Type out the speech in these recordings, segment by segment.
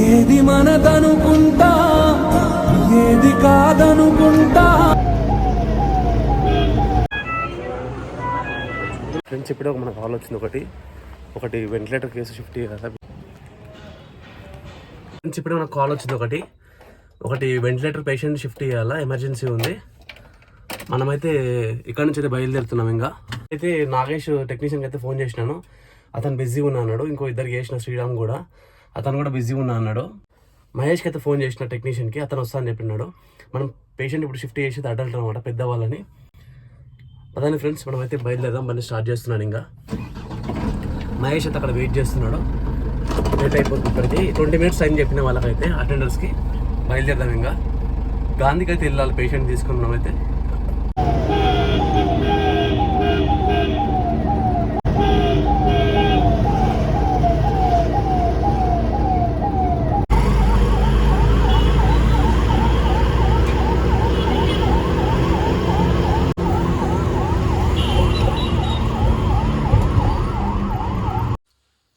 ఏది మనదనుకుంటా ఏది కాదనుకుంటా. ఫ్రెండ్స్ ఇప్పుడే ఒక మనకు కాల్ వచ్చింది ఒకటి. ఒకటి వెంటిలేటర్ కేసు షిఫ్ట్ చేయాలి ఫ్రెండ్స్ ఇప్పుడే మనకు కాల్ వచ్చింది ఒకటి. ఒకటి వెంటిలేటర్ పేషెంట్ షిఫ్ట్ చేయాలా? ఎమర్జెన్సీ ఉంది. మనమైతే ఇక్కడ నుంచి అయితే బయలుదేరుతున్నాం ఇంకా. అయితే నాగేష్ టెక్నీషియన్కి అయితే ఫోన్ చేసినాను. అతను బిజీ ఉన్నాడు. ఇంకో ఇద్దరికి చేసిన శ్రీరామ్ కూడా. అతను కూడా బిజీ ఉన్నా అన్నాడు. మహేష్కి అయితే ఫోన్ చేసిన టెక్నీషియన్కి అతను వస్తా అని చెప్పినాడు మనం పేషెంట్ ఇప్పుడు షిఫ్ట్ చేసేది అడల్ట్ అనమాట పెద్దవాళ్ళని. అదని ఫ్రెండ్స్ మనం అయితే బయలుదేరదాం బండి స్టార్ట్ చేస్తున్నాను ఇంకా. మహేష్ అయితే అక్కడ వెయిట్ చేస్తున్నాడు. లేట్ అయిపోతుంది ఇక్కడికి ట్వంటీ మినిట్స్ టైం చెప్పిన వాళ్ళకైతే అటెండర్స్కి బయలుదేరదాం ఇంకా. గాంధీకి అయితే వెళ్ళాలి పేషెంట్ తీసుకున్నాం అయితే.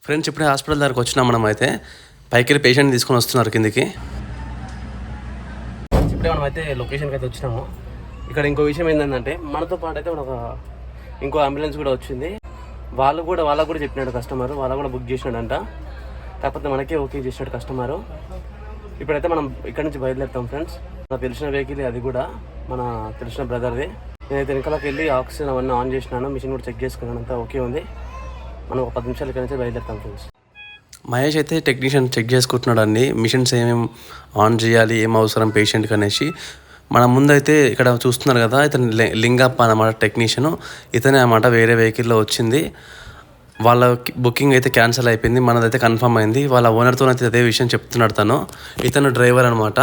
ఫ్రెండ్స్ ఇప్పుడే హాస్పిటల్ దగ్గరకు వచ్చినాం మనం అయితే. పైకి వెళ్ళి పేషెంట్ తీసుకొని వస్తున్నారు కిందికి. ఇప్పుడే మనం అయితే లొకేషన్కి అయితే వచ్చినాము. ఇక్కడ ఇంకో విషయం ఏంటంటే మనతో పాటు అయితే ఒక ఇంకో అంబులెన్స్ కూడా వచ్చింది. వాళ్ళు కూడా వాళ్ళకు కూడా చెప్పినాడు కస్టమర్ వాళ్ళు కూడా బుక్ చేసినాడంట. కాకపోతే మనకే ఓకే చేసినాడు కస్టమర్ ఇప్పుడైతే మనం ఇక్కడ నుంచి బయలుదేరుతాం ఫ్రెండ్స్. నాకు తెలిసిన వెహికల్ అది కూడా మన తెలిసిన బ్రదర్ది నేనైతే వెనకాలకి వెళ్ళి ఆక్సిజన్ అవన్నీ ఆన్ చేసినాను. మిషన్ కూడా చెక్ చేసుకున్నాను అంతా ఓకే ఉంది. మనం ఒక పది నిమిషాలు ఇక్కడ నుంచి బయలుదేరుతాం ఫ్రెండ్స్ మహేష్ అయితే టెక్నీషియన్ చెక్ చేసుకుంటున్నాడు మిషన్స్ ఏమేమి ఆన్ చేయాలి ఏం అవసరం పేషెంట్కి అనేసి. మన ముందైతే ఇక్కడ చూస్తున్నారు కదా ఇతను లింగప్ప అనమాట టెక్నీషియన్ ఇతనే అనమాట వేరే వెహికల్లో వచ్చింది. వాళ్ళ బుకింగ్ అయితే క్యాన్సిల్ అయిపోయింది. మనదైతే కన్ఫర్మ్ అయింది. వాళ్ళ ఓనర్తో అయితే అదే విషయం చెప్తున్నాడు తను. ఇతను డ్రైవర్ అనమాట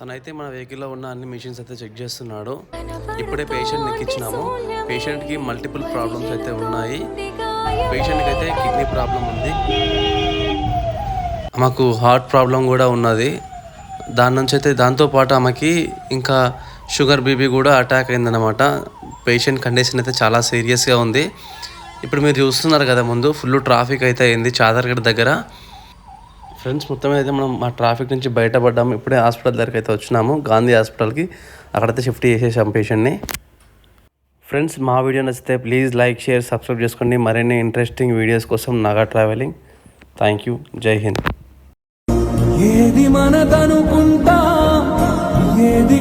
తనైతే మన వెహికల్లో ఉన్న అన్ని మిషన్స్ అయితే చెక్ చేస్తున్నాడు. ఇప్పుడే పేషెంట్ ఇచ్చినాము పేషెంట్కి మల్టిపుల్ ప్రాబ్లమ్స్ అయితే ఉన్నాయి. పేషెంట్కి అయితే కిడ్నీ ప్రాబ్లం ఉంది. మాకు హార్ట్ ప్రాబ్లం కూడా ఉన్నది. దాని నుంచి అయితే దాంతోపాటు ఆమెకి ఇంకా షుగర్ బీపీ కూడా అటాక్ అయిందనమాట పేషెంట్ కండిషన్ అయితే చాలా సీరియస్గా ఉంది. ఇప్పుడు మీరు చూస్తున్నారు కదా ముందు ఫుల్ ట్రాఫిక్ అయితే అయింది చాదర్గఢ్ దగ్గర. ఫ్రెండ్స్ మొత్తం అయితే మనం మా ట్రాఫిక్ నుంచి బయటపడ్డాము ఇప్పుడే హాస్పిటల్ దగ్గరికి అయితే వచ్చినాము. గాంధీ హాస్పిటల్కి అక్కడైతే షిఫ్ట్ చేసేసాం పేషెంట్ని. ఫ్రెండ్స్ మా వీడియో నచ్చితే ప్లీజ్ లైక్ షేర్ సబ్స్క్రైబ్ చేసుకోండి. మరిన్ని ఇంట్రెస్టింగ్ వీడియోస్ కోసం నాగా ట్రావెలింగ్. Thank you. జై హింద్. ఏది మనదనుకుంటా ఏది